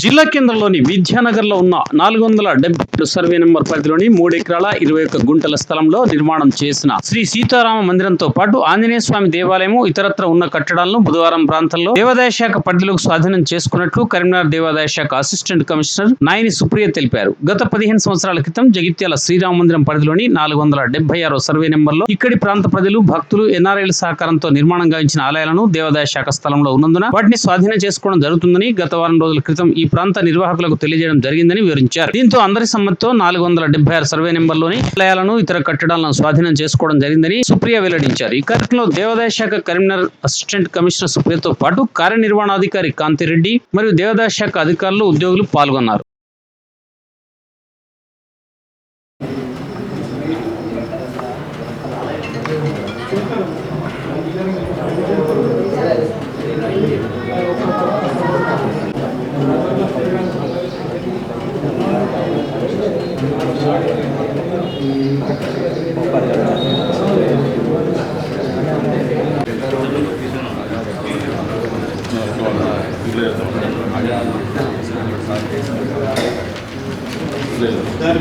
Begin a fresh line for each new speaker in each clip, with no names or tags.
జిల్లా కేంద్రంలోని విద్యానగర్లో ఉన్న నాలుగు వందల డెబ్బై సర్వే నెంబర్ పరిధిలోని మూడు ఎకరాల ఇరవై ఒక్క గుంటల స్థలంలో నిర్మాణం చేసిన శ్రీ సీతారామ మందిరంతో పాటు ఆంజనేయ స్వామి దేవాలయము ఇతరత్ర ఉన్న కట్టడాలను బుధవారం ప్రాంతంలో దేవాదాయ శాఖ పరిధిలోకి స్వాధీనం చేసుకున్నట్లు కరీంనగర్ దేవాదాయ శాఖ అసిస్టెంట్ కమిషనర్ నాయని సుప్రియ తెలిపారు. గత పదిహేను సంవత్సరాల క్రితం జగిత్యాల శ్రీరామ మందిరం పరిధిలోని నాలుగు వందల డెబ్బై ఆరో సర్వే నెంబర్లో ఇక్కడి ప్రాంత ప్రజలు భక్తులు ఎన్ఆర్ఐల సహకారంతో నిర్మాణం గావించిన ఆలయాలను దేవాదాయ శాఖ స్థలంలో ఉన్నందున వాటిని స్వాధీనం చేసుకోవడం జరుగుతుందని గత వారం రోజుల క్రితం ఈ ప్రాంత నిర్వాహకులకు తెలియజేయడం జరిగిందని వివరించారు. దీంతో అందరి సమ్మతితో నాలుగు వందల డెబ్బై ఆరు సర్వే నెంబర్లోని ఆలయాలను ఇతర కట్టడాలను స్వాధీనం చేసుకోవడం జరిగిందని సుప్రియ వెల్లడించారు. ఈ కార్యక్రమంలో దేవాదాయ శాఖ కరీంనగర్ అసిస్టెంట్ కమిషనర్ సుప్రియతో పాటు కార్యనిర్వహణాధికారి కాంతిరెడ్డి మరియు దేవాదాయ శాఖ అధికారులు ఉద్యోగులు పాల్గొన్నారు.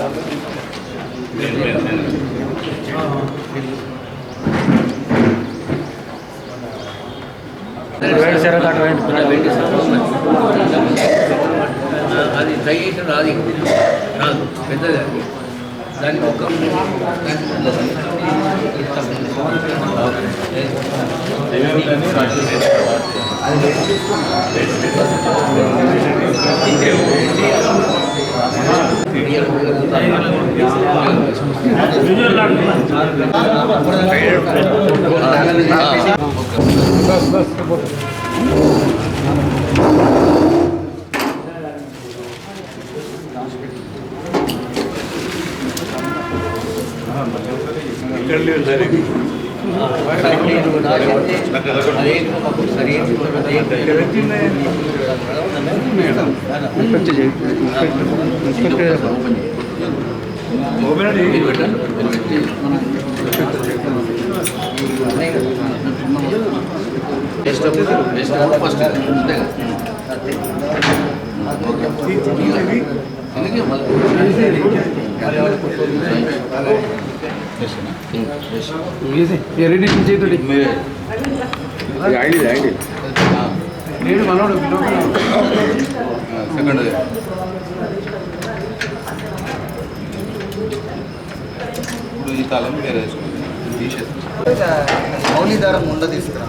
మేము కూడా తీసుకున్నాం అది తగ్గించిన రాదు. రాదు. పెద్దది అది. దానికి ఇక్కడ ఒక్క
బస్ బస్ రెడీ చేతుడి నేను మనోడు
సెకండ్ ఇప్పుడు ఈ తాళం వేరే తీసేస్తాం
మౌలిదారం ఉండ తీసుకురా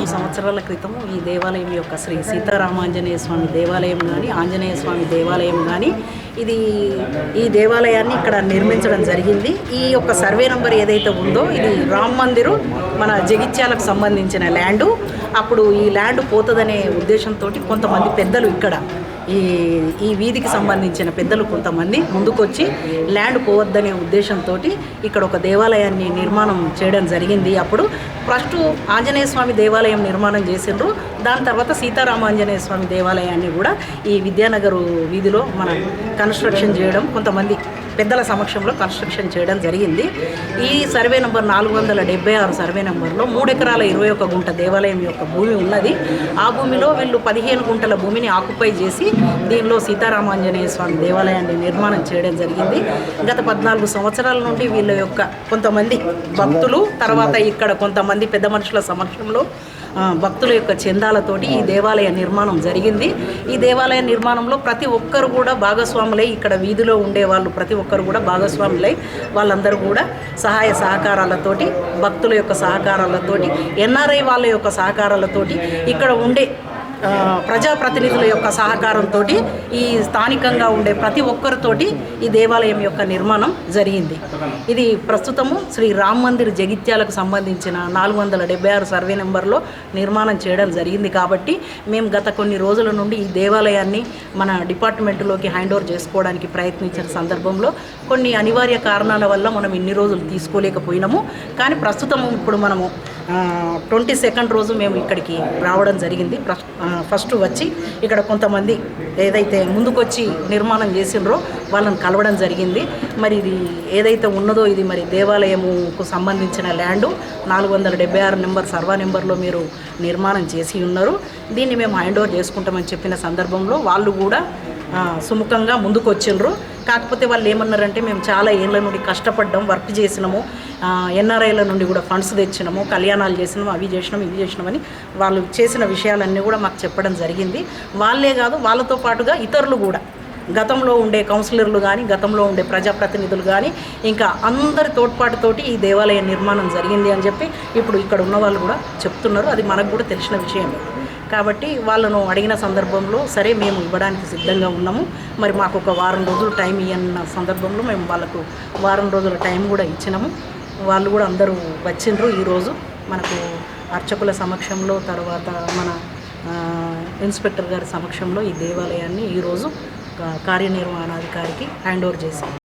ఈ సంవత్సరాల క్రితం ఈ దేవాలయం యొక్క శ్రీ సీతారామాంజనేయ స్వామి దేవాలయం కానీ ఆంజనేయ స్వామి దేవాలయం కానీ ఇది ఈ దేవాలయాన్ని ఇక్కడ నిర్మించడం జరిగింది. ఈ యొక్క సర్వే నంబర్ ఏదైతే ఉందో ఇది రామ్ మందిరు మన జగిత్యాలకు సంబంధించిన ల్యాండు. అప్పుడు ఈ ల్యాండ్ పోతుందనే ఉద్దేశంతో కొంతమంది పెద్దలు ఇక్కడ ఈ ఈ వీధికి సంబంధించిన పెద్దలు కొంతమంది ముందుకొచ్చి ల్యాండ్ పోవద్దనే ఉద్దేశంతో ఇక్కడ ఒక దేవాలయాన్ని నిర్మాణం చేయడం జరిగింది. అప్పుడు ఫస్ట్ ఆంజనేయ స్వామి దేవాలయం నిర్మాణం చేసిండ్రు. దాని తర్వాత సీతారామాంజనేయ స్వామి దేవాలయాన్ని కూడా ఈ విద్యానగర్ వీధిలో మనం కన్స్ట్రక్షన్ చేయడం కొంతమంది పెద్దల సమక్షంలో కన్స్ట్రక్షన్ చేయడం జరిగింది. ఈ సర్వే నెంబర్ నాలుగు వందల డెబ్బై ఆరు సర్వే నెంబర్లో మూడు ఎకరాల ఇరవై ఒక గుంట దేవాలయం యొక్క భూమి ఉన్నది. ఆ భూమిలో వీళ్ళు పదిహేను గుంటల భూమిని ఆక్యుపై చేసి దీనిలో సీతారామాంజనేయ స్వామి దేవాలయాన్ని నిర్మాణం చేయడం జరిగింది. గత పద్నాలుగు సంవత్సరాల నుండి వీళ్ళ యొక్క కొంతమంది భక్తులు తర్వాత ఇక్కడ కొంతమంది పెద్ద మనుషుల సమక్షంలో భక్తుల యొక్క చందాలతోటి ఈ దేవాలయ నిర్మాణం జరిగింది. ఈ దేవాలయ నిర్మాణంలో ప్రతి ఒక్కరు కూడా భాగస్వాములై ఇక్కడ వీధిలో ఉండే వాళ్ళు ప్రతి ఒక్కరు కూడా భాగస్వాములై వాళ్ళందరూ కూడా సహాయ సహకారాలతోటి భక్తుల యొక్క సహకారాలతోటి ఎన్ఆర్ఐ వాళ్ళ యొక్క సహకారాలతోటి ఇక్కడ ఉండే ప్రజాప్రతినిధుల యొక్క సహకారంతో ఈ స్థానికంగా ఉండే ప్రతి ఒక్కరితోటి ఈ దేవాలయం యొక్క నిర్మాణం జరిగింది. ఇది ప్రస్తుతము శ్రీ రామ్ మందిర్ జగిత్యాలకు సంబంధించిన నాలుగు వందల డెబ్బై ఆరు సర్వే నెంబర్లో నిర్మాణం చేయడం జరిగింది కాబట్టి మేము గత కొన్ని రోజుల నుండి ఈ దేవాలయాన్ని మన డిపార్ట్మెంట్లోకి హ్యాండ్ ఓవర్ చేసుకోవడానికి ప్రయత్నించిన సందర్భంలో కొన్ని అనివార్య కారణాల వల్ల మనం ఇన్ని రోజులు తీసుకోలేకపోయినాము. కానీ ప్రస్తుతం ఇప్పుడు మనము ట్వంటీ సెకండ్ రోజు మేము ఇక్కడికి రావడం జరిగింది. ఫస్ట్ వచ్చి ఇక్కడ కొంతమంది ఏదైతే ముందుకొచ్చి నిర్మాణం చేసిండ్రో వాళ్ళని కలవడం జరిగింది. మరి ఇది ఏదైతే ఉన్నదో ఇది మరి దేవాలయముకు సంబంధించిన ల్యాండు. నాలుగు వందల డెబ్బై ఆరు నెంబర్ సర్వా నెంబర్లో మీరు నిర్మాణం చేసి ఉన్నారు. దీన్ని మేము హ్యాండ్ ఓవర్ చేసుకుంటామని చెప్పిన సందర్భంలో వాళ్ళు కూడా సుముఖంగా ముందుకు వచ్చిండ్రు కాకపోతే వాళ్ళు ఏమన్నారంటే మేము చాలా ఏళ్ళ నుండి కష్టపడ్డాం వర్క్ చేసినాము ఎన్ఆర్ఐల నుండి కూడా ఫండ్స్ తెచ్చినాము కళ్యాణాలు చేసినాము అవి చేసినాము ఇవి చేసినామని వాళ్ళు చేసిన విషయాలన్నీ కూడా మాకు చెప్పడం జరిగింది. వాళ్ళే కాదు వాళ్ళతో పాటుగా ఇతరులు కూడా. గతంలో ఉండే కౌన్సిలర్లు కానీ గతంలో ఉండే ప్రజాప్రతినిధులు కానీ ఇంకా అందరి తోడ్పాటుతోటి ఈ దేవాలయ నిర్మాణం జరిగింది అని చెప్పి ఇప్పుడు ఇక్కడ ఉన్న వాళ్ళు కూడా చెప్తున్నారు. అది మనకు కూడా తెలిసిన విషయమే. కాబట్టి వాళ్ళను అడిగిన సందర్భంలో సరే మేము ఇవ్వడానికి సిద్ధంగా ఉన్నాము. మరి మాకు ఒక వారం రోజులు టైం ఇవ్వన్న సందర్భంలో మేము వాళ్ళకు వారం రోజుల టైం కూడా ఇచ్చినాము. వాళ్ళు కూడా అందరూ వచ్చిండ్రు ఈరోజు. మనకు అర్చకుల సమక్షంలో తర్వాత మన ఇన్స్పెక్టర్ గారి సమక్షంలో ఈ దేవాలయాన్ని ఈరోజు కార్యనిర్వహణాధికారికి హ్యాండ్ ఓవర్ చేశాం